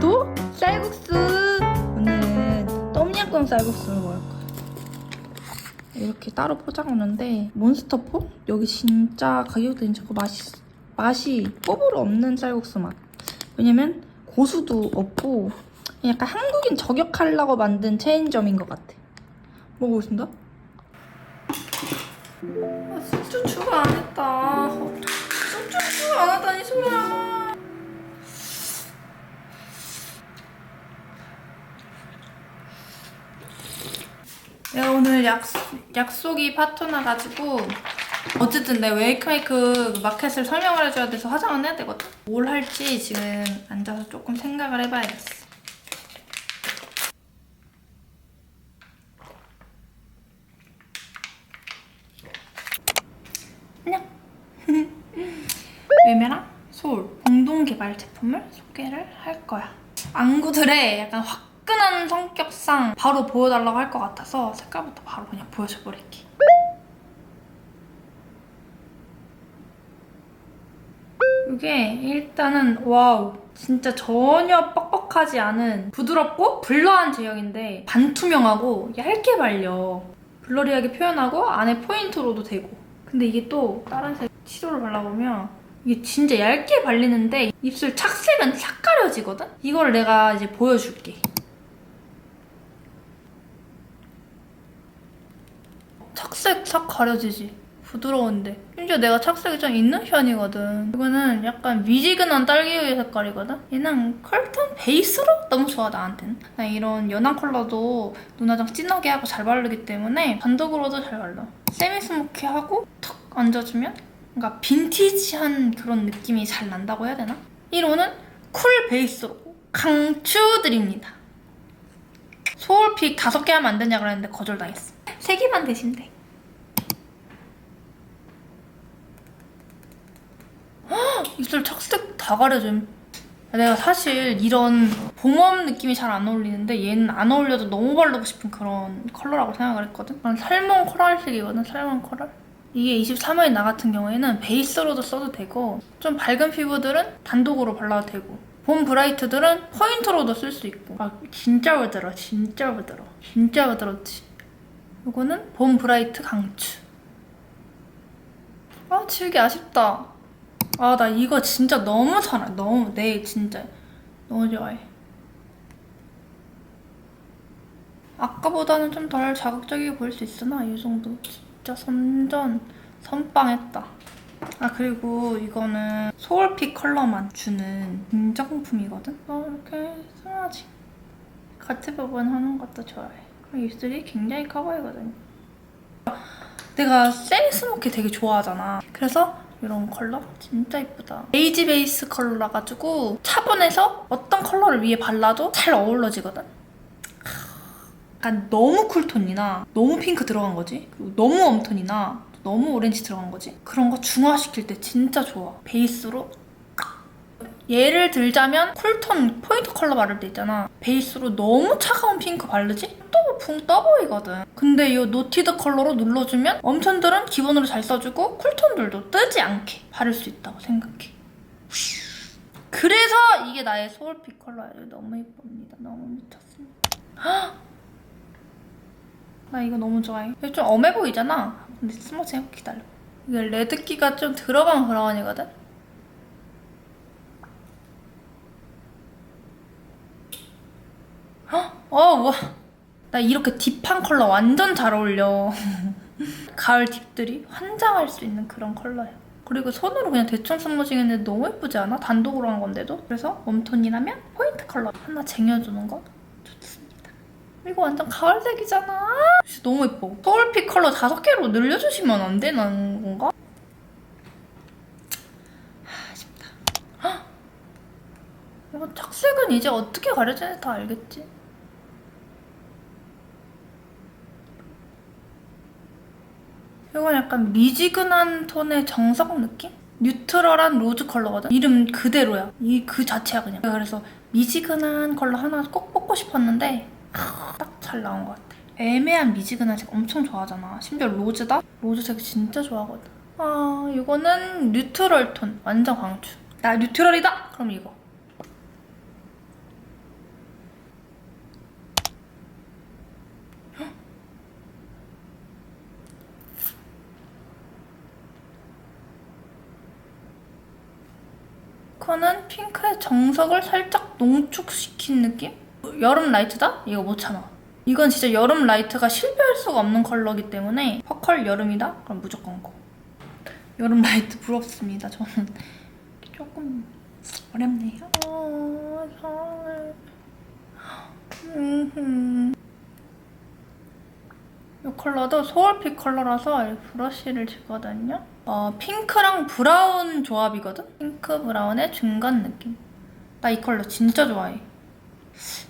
오늘도 쌀국수! 오늘은 똠양꿍 쌀국수를 먹을 거예요. 이렇게 따로 포장하는데 몬스터포? 여기 진짜 가격도 괜찮고 맛이, 맛이 뽀부로 없는 쌀국수 맛. 왜냐면 고수도 없고 약간 한국인 저격하려고 만든 체인점인 것 같아. 먹어보겠습니다. 아, 진짜 추가 안 했다. 진짜 추가 안 하다니 소리야. 내가 오늘 약, 약속이 파토나가지고 어쨌든 내 웨이크메이크 마켓을 설명을 해줘야 돼서 화장은 해야 되거든? 뭘 할지 지금 앉아서 조금 생각을 해봐야겠어. 안녕. 외메랑 소울 공동 개발 제품을 소개를 할 거야. 안구들의 약간 화끈한 성격상 바로 보여달라고 할 것 같아서 색깔부터 바로 그냥 보여줘버릴게. 이게 일단은 와우 진짜 전혀 뻑뻑하지 않은 부드럽고 블러한 제형인데 반투명하고 얇게 발려 블러리하게 표현하고 안에 포인트로도 되고 근데 이게 또 다른 색 치도를 발라보면 이게 진짜 얇게 발리는데 입술 착색은 싹 가려지거든? 이걸 내가 이제 보여줄게 착색 싹 가려지지. 부드러운데. 심지어 내가 착색이 좀 있는 편이거든. 이거는 약간 미지근한 딸기우유 색깔이거든? 얘는 컬톤 베이스로? 너무 좋아 나한테는. 나 이런 연한 컬러도 눈화장 진하게 하고 잘 바르기 때문에 단독으로도 잘 발라. 세미 스모키하고 턱 얹어주면 뭔가 빈티지한 그런 느낌이 잘 난다고 해야 되나? 1호는 쿨 베이스로 강추드립니다. 소울픽 다섯 개 하면 안 되냐 그랬는데 거절당했어. 세 개만 대신 돼 입술 착색 다 가려짐. 내가 사실 이런 봄웜 느낌이 잘 안 어울리는데 얘는 안 어울려도 너무 바르고 싶은 그런 컬러라고 생각을 했거든. 난 살몬 코랄색이거든, 살몬 코랄. 이게 23호의 나 같은 경우에는 베이스로도 써도 되고 좀 밝은 피부들은 단독으로 발라도 되고 봄 브라이트들은 포인트로도 쓸 수 있고 아 진짜 부드러워 진짜 부드러워 진짜 부드럽지 이거는 봄 브라이트 강추 아 지우기 아쉽다 아, 나 이거 진짜 너무 잘, 알- 너무, 내 진짜 너무 좋아해. 아까보다는 좀 덜 자극적이게 보일 수 있으나 이 정도 진짜 선전 선빵했다. 아 그리고 이거는 소울픽 컬러만 주는 인정품이거든. 어, 이렇게 순하지. 같은 부분 하는 것도 좋아해. 입술이 굉장히 커 보이거든요. 내가 세미 스모키 되게 좋아하잖아. 그래서 이런 컬러 진짜 이쁘다. 베이지 베이스 컬러라 가지고 차분해서 어떤 컬러를 위에 발라도 잘 어우러지거든. 약간 너무 쿨톤이나 너무 핑크 들어간 거지. 너무 웜톤이나 너무 오렌지 들어간 거지. 그런 거 중화시킬 때 진짜 좋아. 베이스로 예를 들자면 쿨톤 포인트 컬러 바를 때 있잖아. 베이스로 너무 차가운 핑크 바르지? 또 붕 떠 보이거든. 근데 이 노티드 컬러로 눌러주면 웜톤들은 기본으로 잘 써주고 쿨톤들도 뜨지 않게 바를 수 있다고 생각해. 그래서 이게 나의 소울픽 컬러예요. 너무 예쁩니다. 너무 미쳤습니다. 헉! 나 이거 너무 좋아해. 이거 좀 엄해 보이잖아. 근데 스머치 해볼게 기다려. 이게 레드기가 좀 들어간 브라운이거든? 어, 와. 나 이렇게 딥한 컬러 완전 잘 어울려. 가을 딥들이 환장할 수 있는 그런 컬러야. 그리고 손으로 그냥 대충 스머징 했는데 너무 예쁘지 않아? 단독으로 한 건데도? 그래서 웜톤이라면 포인트 컬러 하나 쟁여주는 거 좋습니다. 이거 완전 가을색이잖아. 진짜 너무 예뻐. 서울픽 컬러 다섯 개로 늘려주시면 안 되는 건가? 하, 아쉽다. 헉! 이거 착색은 이제 어떻게 가려지는지 다 알겠지? 이건 약간 미지근한 톤의 정석 느낌? 뉴트럴한 로즈 컬러거든? 이름 그대로야. 이 그 자체야 그냥. 그래서 미지근한 컬러 하나 꼭 뽑고 싶었는데 딱 잘 나온 것 같아. 애매한 미지근한 색 엄청 좋아하잖아. 심지어 로즈다? 로즈색 진짜 좋아하거든. 아 이거는 뉴트럴 톤. 완전 강추. 나 뉴트럴이다? 그럼 이거. 핑크는 핑크의 정석을 살짝 농축시킨 느낌? 여름 라이트다? 이거 못 참아. 이건 진짜 여름 라이트가 실패할 수가 없는 컬러기 때문에 퍼컬 여름이다? 그럼 무조건 고. 여름 라이트 부럽습니다. 저는 조금 어렵네요. 음흠. 이 컬러도 소울픽 컬러라서 이 브러쉬를 주거든요. 어, 핑크랑 브라운 조합이거든? 핑크 브라운의 중간 느낌. 나 이 컬러 진짜 좋아해.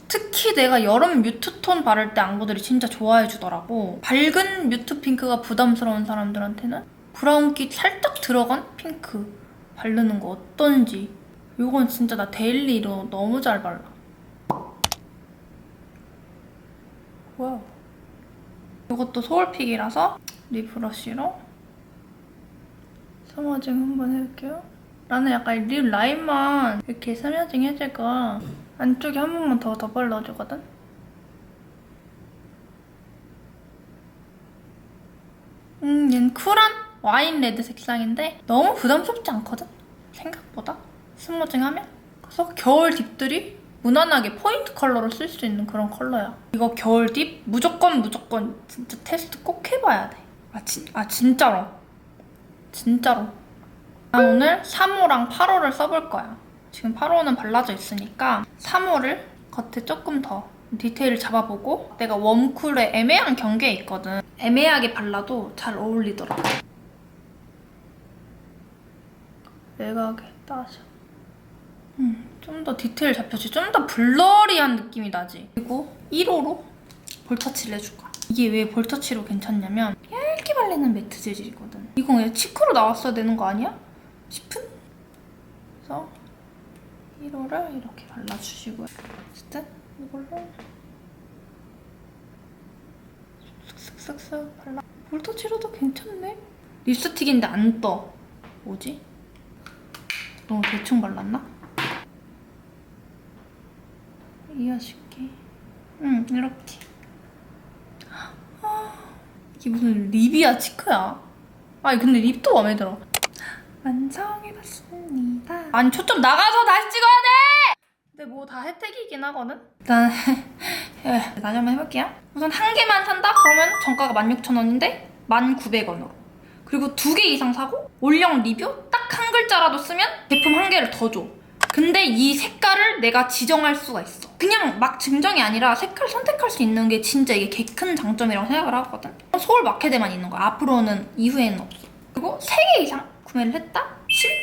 특히 내가 여름 뮤트 톤 바를 때 안구들이 진짜 좋아해 주더라고. 밝은 뮤트 핑크가 부담스러운 사람들한테는 브라운기 살짝 들어간 핑크 바르는 거 어떤지. 이건 진짜 나 데일리로 너무 잘 발라. 와우. 이것도 소울픽이라서 립 브러쉬로 스머징 한번 해볼게요. 나는 약간 립 라인만 이렇게 스머징 해줄까 안쪽에 한 번만 더더 발라주거든? 음, 얘는 쿨한 와인 레드 색상인데 너무 부담스럽지 않거든? 생각보다 스머징 하면 그래서 겨울 딥들이 무난하게 포인트 컬러로 쓸 수 있는 그런 컬러야. 이거 겨울 딥 무조건 무조건 진짜 테스트 꼭 해봐야 돼. 아, 진, 아 진짜로. 진짜로. 난 오늘 3호랑 8호를 써볼 거야. 지금 8호는 발라져 있으니까 3호를 겉에 조금 더 디테일을 잡아보고 내가 웜쿨의 애매한 경계에 있거든. 애매하게 발라도 잘 어울리더라고. 애가하게 따셔. 음, 좀 더 디테일 잡혀지. 좀 더 블러리한 느낌이 나지. 그리고 1호로 볼터치를 해줄 거야. 이게 왜 볼터치로 괜찮냐면 얇게 발리는 매트 재질이거든. 이거 그냥 치크로 나왔어야 되는 거 아니야? 싶은? 그래서 1호를 이렇게 발라주시고요. 어쨌든 이걸로 쓱쓱쓱쓱 발라. 볼터치로도 괜찮네. 립스틱인데 안 떠. 뭐지? 너무 대충 발랐나? 이어줄게. 응, 이렇게. 아, 이게 무슨 립이야, 치크야? 아니, 근데 립도 마음에 들어. 완성해봤습니다. 아니, 초점 나가서 다시 찍어야 돼! 근데 뭐 다 혜택이긴 하거든? 일단, 예, 다시 한번 해볼게요. 우선 한 개만 산다? 그러면 정가가 16,000원인데 1,900원으로. 그리고 두 개 이상 사고 올영 리뷰 딱 한 글자라도 쓰면 제품 한 개를 더 줘. 근데 이 색깔을 내가 지정할 수가 있어. 그냥 막 증정이 아니라 색깔 선택할 수 있는 게 진짜 이게 개 큰 장점이라고 생각을 하거든. 서울 마켓에만 있는 거야. 앞으로는 이후에는 없어. 그리고 3개 이상 구매를 했다?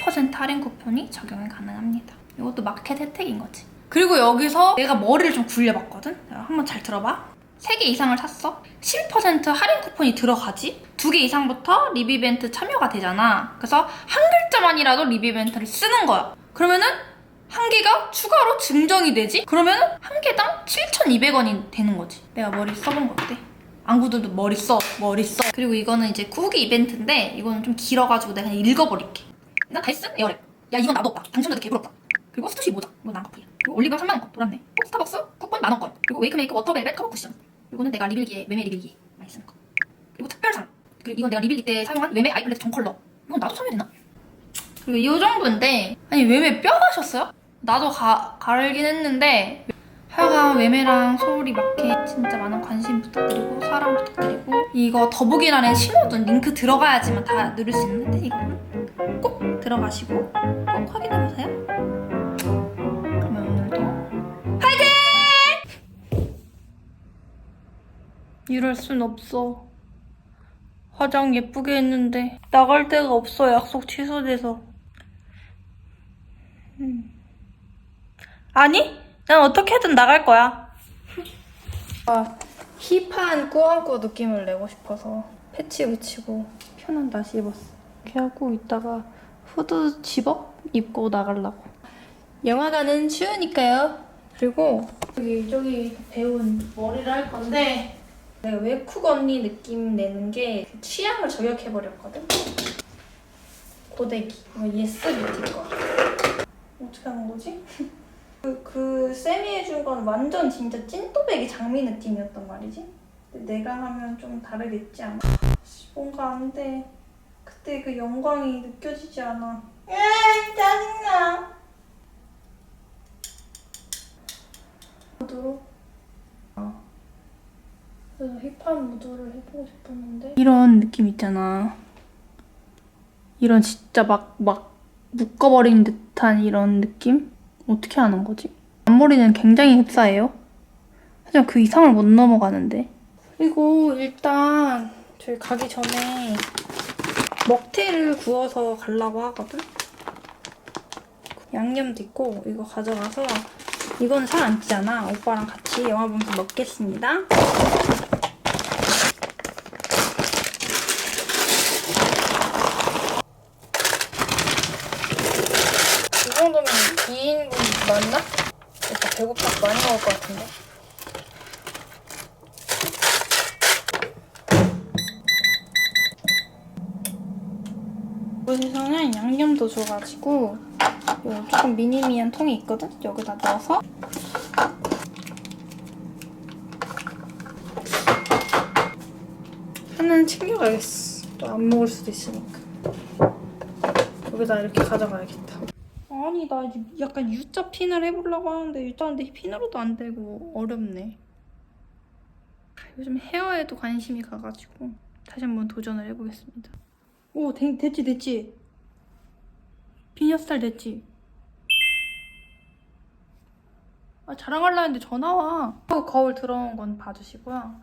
12% 할인 쿠폰이 적용이 가능합니다. 이것도 마켓 혜택인 거지. 그리고 여기서 내가 머리를 좀 굴려봤거든? 한번 잘 들어봐. 3개 이상을 샀어? 10% 할인 쿠폰이 들어가지? 2개 이상부터 립 이벤트 참여가 되잖아. 그래서 한 글자만이라도 립 이벤트를 쓰는 거야. 그러면은 추가로 증정이 되지? 그러면은 한 개당 7,200원이 되는 거지. 내가 머리 써본 거 어때? 안구들도 머리 써, 머리 써. 그리고 이거는 이제 후기 이벤트인데 이거는 좀 길어가지고 내가 그냥 읽어버릴게. 나 다이슨 에어랩. 야 이건 나도 없다. 당첨자도 개부럽다. 그리고 스투시 모자. 이건 난 커플이야. 그리고 올리브영 3만원권 돌았네. 어, 스타벅스 쿠폰 만원권. 그리고 웨이크 메이크 워터벨벳 커버 쿠션. 이거는 내가 리빌기에 매매 리빌기 많이 쓰는 거. 그리고 특별상. 그리고 이건 내가 리빌기 때 사용한 외메 아이플레트 정 컬러. 이건 나도 사야 되나? 그리고 이 정도인데 아니 외메 뼈 가셨어요? 나도 가, 가르긴 했는데 하여간 외메랑 소울이 마켓 진짜 많은 관심 부탁드리고 사랑 부탁드리고 이거 더보기란에 신호등 링크 들어가야지만 다 누를 수 있는데 이거는 꼭 들어가시고 꼭 확인해보세요 그러면 오늘도 화이팅! 이럴 순 없어 화장 예쁘게 했는데 나갈 데가 없어 약속 취소돼서 음. 아니 난 어떻게든 나갈 거야 아, 힙한 꾸안꾸 느낌을 내고 싶어서 패치 붙이고 편한 다시 입었어 이렇게 하고 이따가 후드 집업 입고 나가려고 영화관은 추우니까요 그리고 여기 저기 배운 머리를 할 건데 내가 웹쿡 언니 느낌 내는 게 취향을 저격해버렸거든? 고데기. 이거 예스 뷰티 거. 어떻게 하는 거지? 그, 그 쌤이 해준 건 완전 진짜 찐또배기 장미 느낌이었단 말이지? 근데 내가 하면 좀 다르겠지 않아? 뭔가 안 돼. 그때 그 영광이 느껴지지 않아. 야 짜증나. 무드로? 어. 그래서 힙합 무드를 해보고 싶었는데 이런 느낌 있잖아. 이런 진짜 막, 막 묶어버린 듯한 이런 느낌? 어떻게 하는 거지? 앞머리는 굉장히 흡사해요. 하지만 그 이상을 못 넘어가는데. 그리고 일단 저희 가기 전에 먹태를 구워서 가려고 하거든. 양념도 있고 이거 가져가서 이건 살 안 찌잖아. 오빠랑 같이 영화 보면서 먹겠습니다. 이 정도면 2인분 맞나? 오빠 배고파서 많이 먹을 것 같은데. 여기서는 양념도 줘가지고 요 조금 미니미한 통이 있거든? 여기다 넣어서 하나는 챙겨가야겠어. 또 안 먹을 수도 있으니까. 여기다 이렇게 가져가야겠다. 아니 나 약간 U자 핀을 해보려고 하는데 U자인데 핀으로도 안 되고 어렵네. 요즘 헤어에도 관심이 가가지고 다시 한번 도전을 해보겠습니다. 오 되, 됐지 됐지. 비녀스타일 됐지. 아 자랑하려 했는데 전화 와. 또 거울 들어온 건 봐주시고요.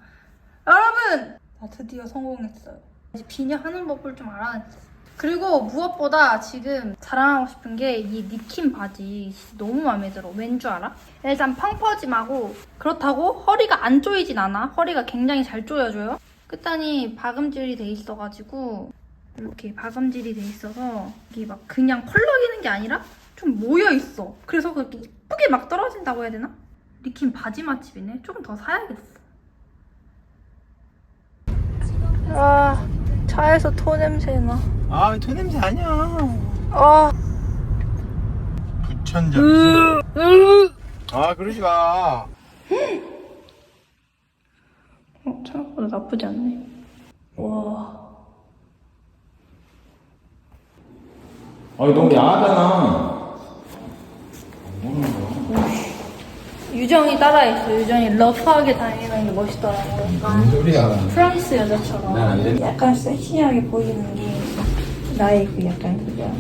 여러분! 나 드디어 성공했어요. 이제 비녀 하는 법을 좀 알아냈어. 그리고 무엇보다 지금 자랑하고 싶은 게 이 니킨 바지 너무 마음에 들어. 왠 줄 알아? 일단 펑퍼짐하고 그렇다고 허리가 안 조이진 않아. 허리가 굉장히 잘 조여줘요. 끝단이 박음질이 돼 있어가지고 이렇게 박음질이 돼 있어서 이게 막 그냥 펄럭이는 게 아니라 좀 모여 있어. 그래서 그렇게 이쁘게 막 떨어진다고 해야 되나? 니킨 바지 맛집이네. 조금 더 사야겠어. 아 차에서 토 냄새 나. 아, 토 냄새 아니야. 아. 부천장. 아, 그러지 마. 어, 생각보다 나쁘지 않네. 와. 아, 너무 야하잖아. 유정이 따라했어. 유정이 러프하게 다니는 게 멋있더라고. 무슨 소리야. 프랑스 여자처럼. 약간 섹시하게 보이는 게 나의 그 약간 그거야.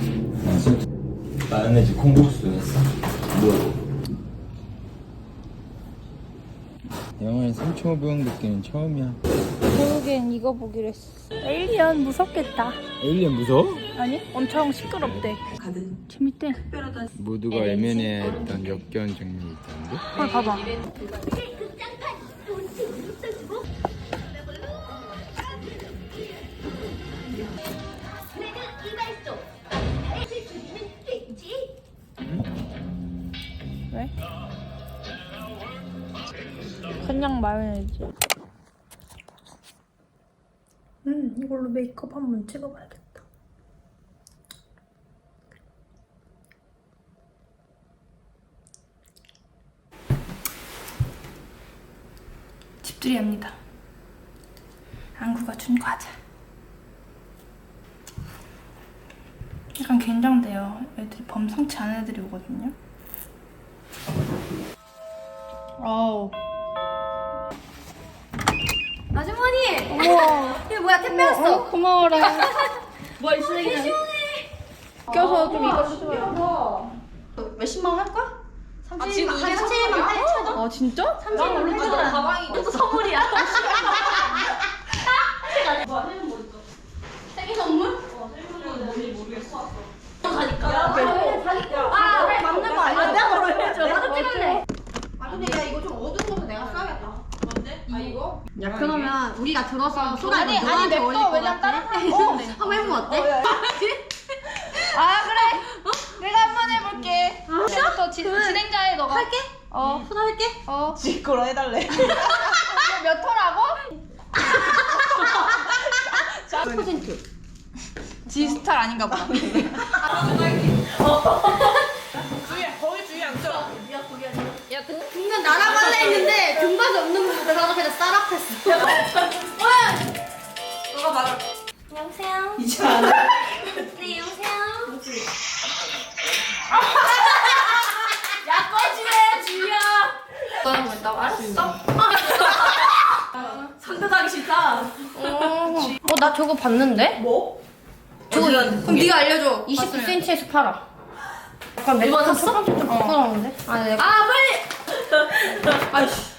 마요네즈 콩국수 했어? 뭐? 영화에 3초 부영 듣기는 처음이야. 결국엔 이거 보기로 했어. 에일리언 무섭겠다. 에일리언 무서워? 아니? 엄청 시끄럽대. 재밌대. 모두가 애매해했던 역겨운 장면이 있던데? 헐 봐봐. 왜? 그냥 마요네즈. 음, 이걸로 메이크업 한번 찍어봐야겠다. 집들이합니다. 안구가 준 과자. 약간 긴장돼요. 애들이 범상치 않은 애들이 오거든요. 아우. 아주머니! 우와. 이거 뭐야 택배 왔어? 어, 고마워라. 뭘 쓰레기 껴서 좀 이거 해줘요. 몇십만 원 할 거야? 아, 지금 이게 37만 원 아 진짜? 37만 원 해줘 가방이 이것도 선물이야 생일 선물? 어 생일 선물 뭔지 모르겠어 가니까 아 그래 맞는 거 아니야? 내가 바로 해줘 나도 찍을래 아 근데 야 이거 좀 어두운 거서 내가 써야겠다. 뭔데? 아 이거? 야 그러면 우리가 들어서 소다 아니, 아니, 거 왜냐면? 다른 사람. 한번 해보면 어때? 아 그래. 내가 한번 해볼게. 진행자에 너가. 할게 어. 소다 할게 어. 지거로 해달래. 몇 호라고? 10%지 스타일 아닌가 보다. 중간 나라발레 했는데 등받이 없는 분들 하나 그냥 쌀압했어 너가 말을. 여보세요? 이제 안 해. 네 여보세요? 야 꺼지 너는 나 알았어. 하기 싫다. 어, 나 저거 봤는데? 뭐? 저거 그럼 네가 알려줘. 29cm에서 팔아. 약간 매번 샀어? 좀 부끄러운데? 아니, 내가. 아 빨리. 아이씨.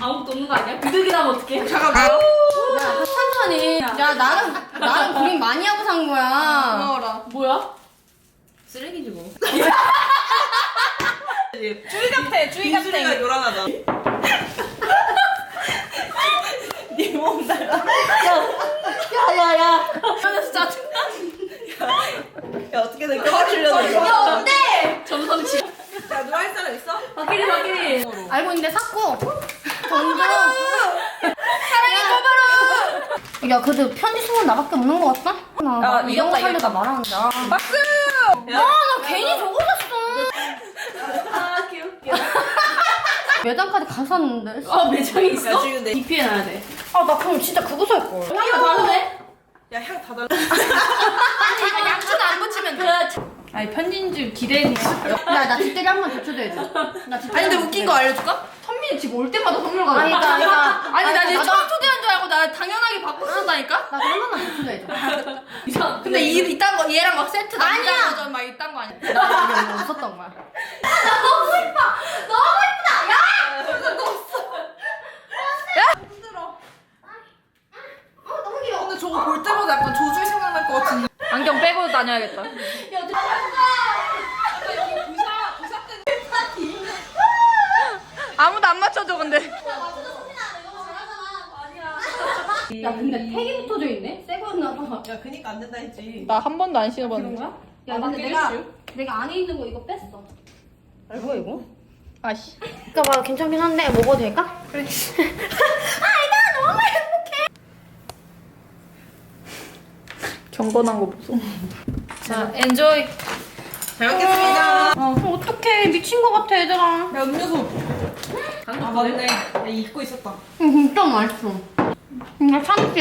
아무것도 없는 거 아니야? 비둘기 나면 어떡해? 잠깐만. 야, 천천히. 야, 나는, 나는 고민 많이 하고 산 거야. 고마워라. 뭐야? 쓰레기지 뭐. 주의 같아. 주의 같아. 비둘기가 요란하다. 니몸 달라. 야야야. 하면서 짜증나. 야 어떻게 된 거야? 하려고 이거. 야, 어때? 점성치. 야 누가 할 사람 있어? 박기리 박기리. 알고 있는데 샀고. 정도. 사랑이 커버로. 야, 그래도 편지 쓰는 나밖에 없는 거 같다? 나, 야, 이 정도 이겼다, 말하는데. 아, 박수! 나 괜히 저거 샀어. 아 귀엽게. 매장까지 가서 샀는데. 어 매장이 있어? 지금 내 DP에 놔야 돼. 아, 나 그럼 진짜 그거 살 걸. 향이 다르네. 야향 다 달라. 아니 양초도 안 붙이면 돼. 아니 편지인지 기대했니? 나, 나 뒷대리 한번 제쳐줘야지. 나 뒷대리 아니 근데 한번 웃긴 거 알려줄까? 선민이 집올 때마다 선물 가져. 아니다, 아니다. 아니 나 이제 나도- 처음 초대한 줄 알고 나 당연하게 받고 썼다니까? 나 그런 번만 제쳐줘야지. 이상. 근데 이 이딴 거 얘랑 막 세트 남자 아니야. 버전 막 이딴 거 아니야? 나 이게 없었던 거야. 근데 저거 볼 때마다 약간 조주이 생각날 것 같은데. 안경 빼고 다녀야겠다. 아무도 안 맞춰줘 근데. 야, 근데 택이 붙어져 있네? 새 거였나 봐. 야 그니까 안 된다 했지. 나 한 번도 안 그런 신어봤는데. 거야? 야, 근데 내가, 내가 안에 있는 거 이거 뺐어. 알고 이거? 아씨. 그니까 막 괜찮긴 한데 먹어도 될까? 그래. 경건한 거 보소. 자, 엔조이. 잘 먹겠습니다. 어, 어떡해. 미친 거 같아, 얘들아. 야 음료수. 아 맞네. 야 잊고 있었다. 응, 진짜 맛있어. 나 참치.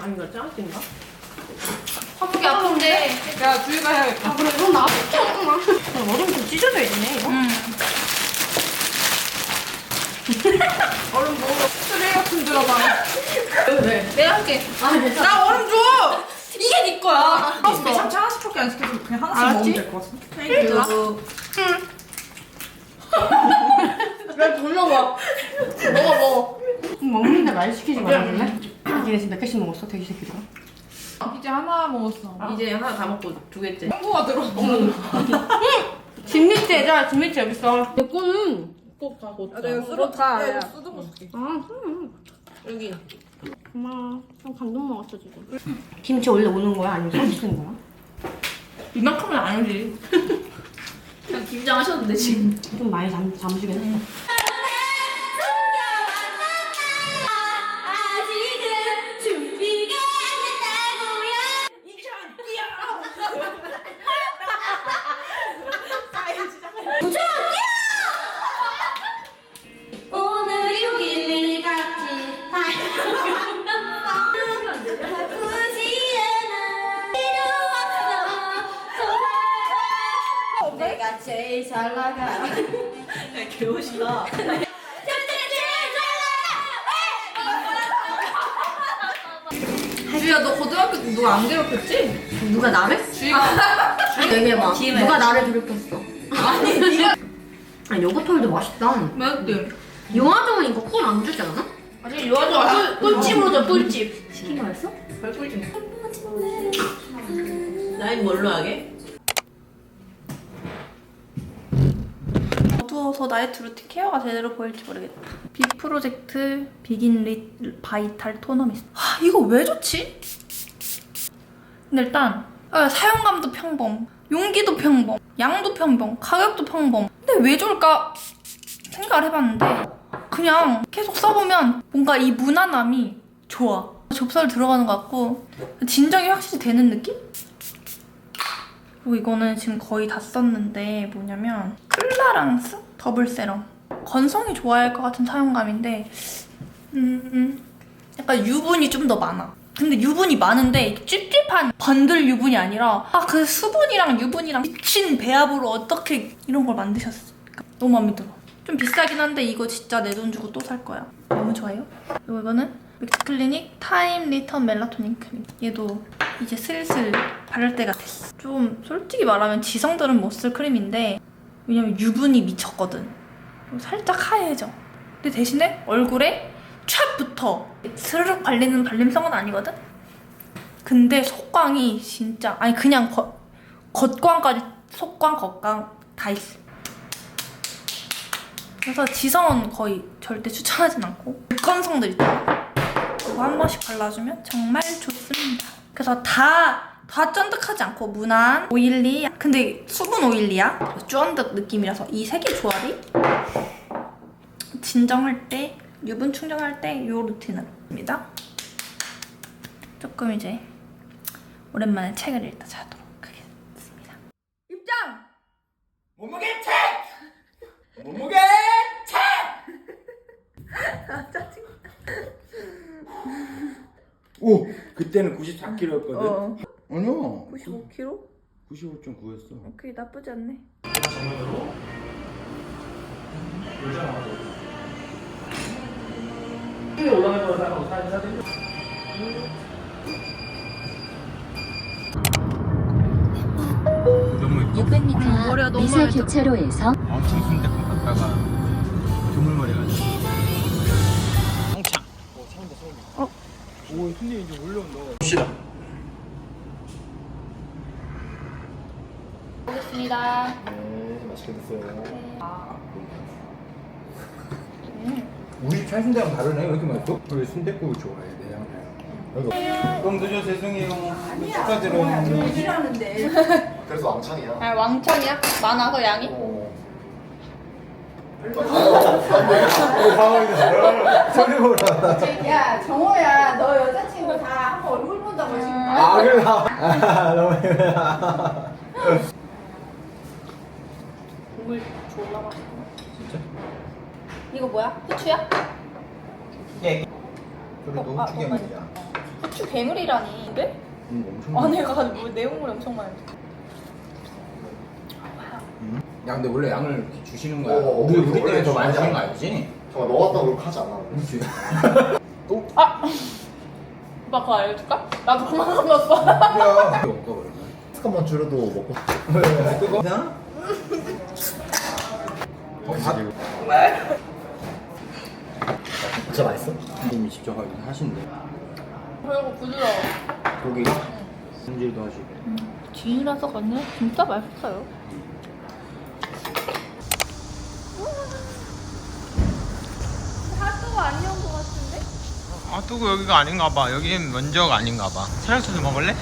아닌가 짱찐가? 허벅이 아픈데. 야 주희가 해야겠다. 아, 그래, 그럼 나 시켰구나. 얼음 좀 찢어져 있네, 이거. 응. 얼음 먹어. 쓰레기 같은 들어가. 왜? 내가 할게. 아니, 괜찮아. 나 얼음 줘. 이게 네 거야. 근데 참치 하나씩밖에 안 시켜서 그냥 하나씩 알았지? 먹으면 될 것 같은데. 땡 큐. 왜 불러봐. 먹어, 먹어. 먹는데 말 시키지 말아줄래? 니네 지금 몇 개씩 먹었어, 돼지 새끼들아? 이제 하나 먹었어. 이제 하나 다 먹고 두 개째. 홍보가 들어. 얘들아, 집 밑에 여기 있어. 내 거는. 꼭 가고. 아, 내가 쓰러 다. 야, 이거 쓰도 먹게. 아, 응. 여기. 고마워. 좀 감동 먹었어, 지금. 김치 원래 오는 거야? 아니면 서비스인 거야? 이만큼은 아니지. 그냥 김장하셨는데 지금. 좀 많이 잠, 잠시긴 했어. 누가 안 괴롭혔지? 누가 나를? 주희가 얘기해봐. 누가 나를 괴롭혔어? 아니 네가 아, 요거트홀도 맛있다. 맞대. 영화적은 이거 콜 안 주지 않아? 아직 요아조 꿀집으로 줘 꿀집. 시킨 거였어? 좀. 나인 뭘로 하게? 어두워서 나이트 루틴 케어가 제대로 보일지 모르겠다. 비 프로젝트 비긴 릿 바이탈 토너미스트. 아 이거 왜 좋지? 근데 일단 아, 사용감도 평범, 용기도 평범, 양도 평범, 가격도 평범. 근데 왜 좋을까 생각을 해봤는데 그냥 계속 써보면 뭔가 이 무난함이 좋아. 접사를 들어가는 것 같고 진정이 확실히 되는 느낌? 그리고 이거는 지금 거의 다 썼는데 뭐냐면 클라랑스 더블 세럼 건성이 좋아할 것 같은 사용감인데 음 약간 유분이 좀 더 많아 근데 유분이 많은데 찝찝한 번들 유분이 아니라 아 그 수분이랑 유분이랑 미친 배합으로 어떻게 이런 걸 만드셨을까 너무 마음에 들어 좀 비싸긴 한데 이거 진짜 내 돈 주고 또 살 거야. 너무 좋아요. 그리고 이거는 맥스클리닉 타임 리턴 멜라토닌 크림. 얘도 이제 슬슬 바를 때가 됐어. 좀 솔직히 말하면 지성들은 못 쓸 크림인데 왜냐면 유분이 미쳤거든. 살짝 하얘져. 근데 대신에 얼굴에 촥 붙어. 스르륵 발리는 발림성은 아니거든? 근데 속광이 진짜 아니 그냥 거, 겉광까지 속광 겉광 다 있어. 그래서 지성은 거의 절대 추천하진 않고 습관성들 있잖아. 그거 한 번씩 발라주면 정말 좋습니다. 그래서 다, 다 쫀득하지 않고 무난, 오일리, 근데 수분 오일리야. 쫀득 느낌이라서 이 세 개 조합이 진정할 때, 유분 충전할 때요 루틴입니다. 조금 이제 오랜만에 책을 읽다 자도록 하겠습니다. 입장! 몸무게 책! 몸무게 책! 오! 그때는 94kg였거든? 어. 아니요 95kg? 95.9였어 오케이 나쁘지 않네. 너무 예뻐 600m 머리가 너무 미세 들어. 교차로에서 엄청 순대국 갔다가 드물머리 가지고 차온다 어? 오 순대 이제 올라온다 봅시다 먹겠습니다. 네 맛있게 드세요 음. 우리 집 찰순대랑 다르네 왜 이렇게 맛있어? 우리 순대국을 좋아해 여기 그럼 늦어 죄송해요 축하드려요 그래서 왕창이야. 아 왕창이야? 많아서 양이? 야 정호야 너 여자친구 다 한번 얼굴 본다고 지금 아 그래 아 너무 국물 맛있어. 진짜? 이거 뭐야? 후추야? 예 그래도 어, 아, 후추 너무 개물이야 후추 괴물이라니. 근데? 음, 엄청 안에가 뭐 내용물이 엄청 많아. 음. 야 근데 원래 양을 이렇게 주시는 거야 어, 우리 우리 원래 때문에 더 많이 주는 거. 알지? 정말 너 같다고 그렇게 하지 않아. 그렇지 오빠 그거 알려줄까? 나도 그만 먹었어. 뭐야 먹어 그러면 잠깐만 줄여도 먹고. 뜨거? 괜찮아? 어, 밥 진짜 맛있어? 님이 직접 하긴 하신대 그리고 부드러워. 고기가? 손질도 하시고 지인이라서 그냥 진짜 맛있어요. 아 또그 여기가 아닌가 봐 여기는 면적 아닌가 봐 차량소도 먹을래?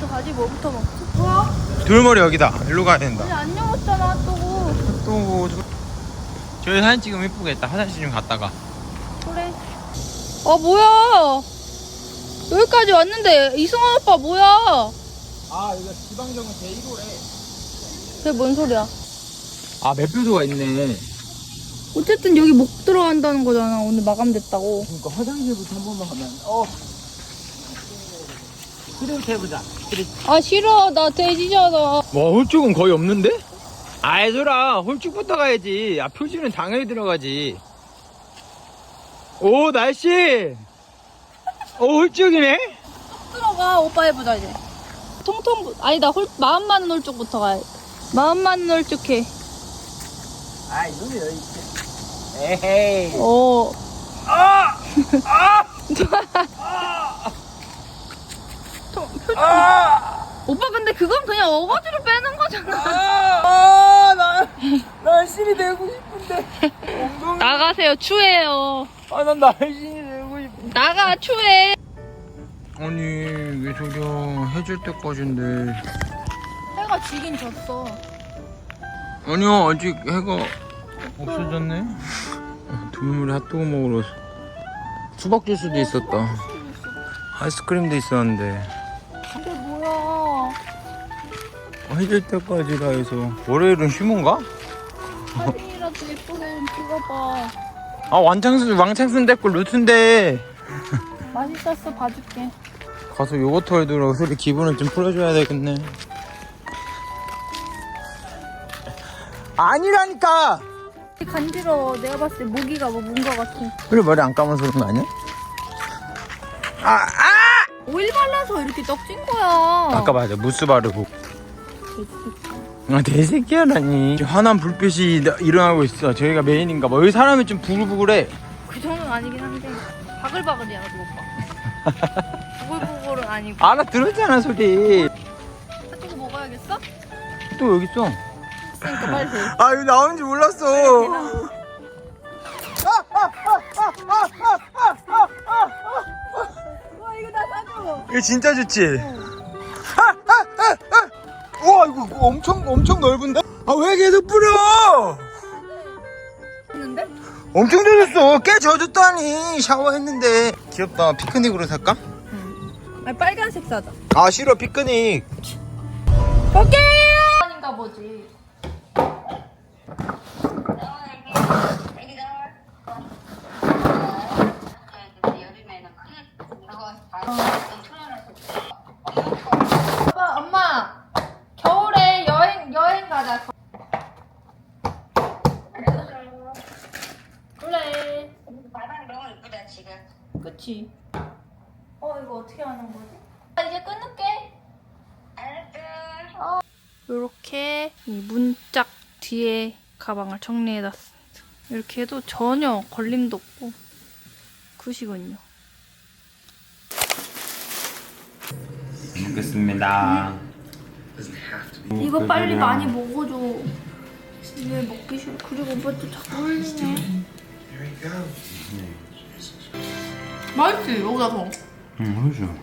또 가지 뭐부터 먹지? 뭐야? 돌머리 여기다 일로 가야 된다 안녕 왔잖아 또. 또 저희 사진 찍으면 예쁘겠다 화장실 좀 갔다가. 아 뭐야? 여기까지 왔는데 이승환 오빠 뭐야? 아 여기가 지방정은 제1호래 그게 뭔 소리야? 아 매표소가 있네 어쨌든 여기 못 들어간다는 거잖아. 오늘 마감됐다고. 그러니까 화장실부터 한 번만 가면 어 스트레이트 해보자 스트레이트 아 싫어. 나 돼지잖아. 와 홀쭉은 거의 없는데? 아이들아 홀쭉부터 가야지 아 표지는 당연히 들어가지 오 날씨 오 홀쭉이네 들어가. 오빠 해보자 이제. 통통 아니다. 홀 마음 많은 홀쭉부터 가야 돼. 마음 많은 홀쭉해. 아 이놈이 여기 있지 에헤이 오. 아! 아! 통- 표정. 아! 오빠 근데 그건 그냥 어거지로 빼는 거잖아. 아! 나, 날씬이 되고 싶은데 엉덩이 나가세요. 추해요. 아난 날씬이 되고 싶어 나가 추해. 아니 왜 저려 해줄 때까지인데 해가 지긴 졌어. 아니요 아직 해가 없어졌네 두물이 핫도그 먹으러 수박 주스도 있었다 아이스크림도 있었는데 근데 뭐야? 어, 해질 때까지라 해서 월요일은 휴무인가? 사진이라도 예쁘게 좀 찍어봐. 아 왕창순 왕창순 됐고 루트인데 맛있었어. 봐줄게. 가서 요거트 얼들어 소리 기분을 좀 풀어줘야 되겠네 아니라니까 간지러워. 내가 봤을 때 모기가 뭐 문거 같아. 그래 머리 안 감아서 그런 거 아니야? 아! 아! 오일 발라서 이렇게 떡진 거야. 아까 맞아 무스 바르고 아 대새끼야라니 환한 불빛이 나- 일어나고 있어 저희가 메인인가 봐 여기 사람이 좀 부글부글해 그 정도는 아니긴 한데 바글바글이야 그 오빠. 부글부글은 아니고. 알아들었잖아 소리 사주고 먹어야겠어? 또 여기 있어 그러니까 빨리. 아 여기 나오는지 몰랐어 와 이거 나 사줘. 이거 진짜 좋지? 아, 아, 아, 아. 우와 이거 엄청 엄청 넓은데? 아 왜 계속 뿌려? 했는데? 엄청 젖었어 꽤 젖었다니 샤워했는데 귀엽다 피크닉으로 살까? 아니 빨간색 사자. 아 싫어 피크닉 오케이. 아닌가 보지. 아빠, 엄마, 겨울에 여행 여행 가자. 그래. 바닥이 너무 예쁘다 지금. 그치. 어 이거 어떻게 하는 거지? 아, 이제 끊을게. 알았어. 이렇게 이 문짝 뒤에 가방을 정리해놨습니다. 이렇게 해도 전혀 걸림도 없고 굿이군요. 먹겠습니다 이거 빨리 많이 먹어줘. 왜 먹기 싫어? 그리고 오빠 또 자꾸 흘리네. 맛있지 여기가 더응 그렇죠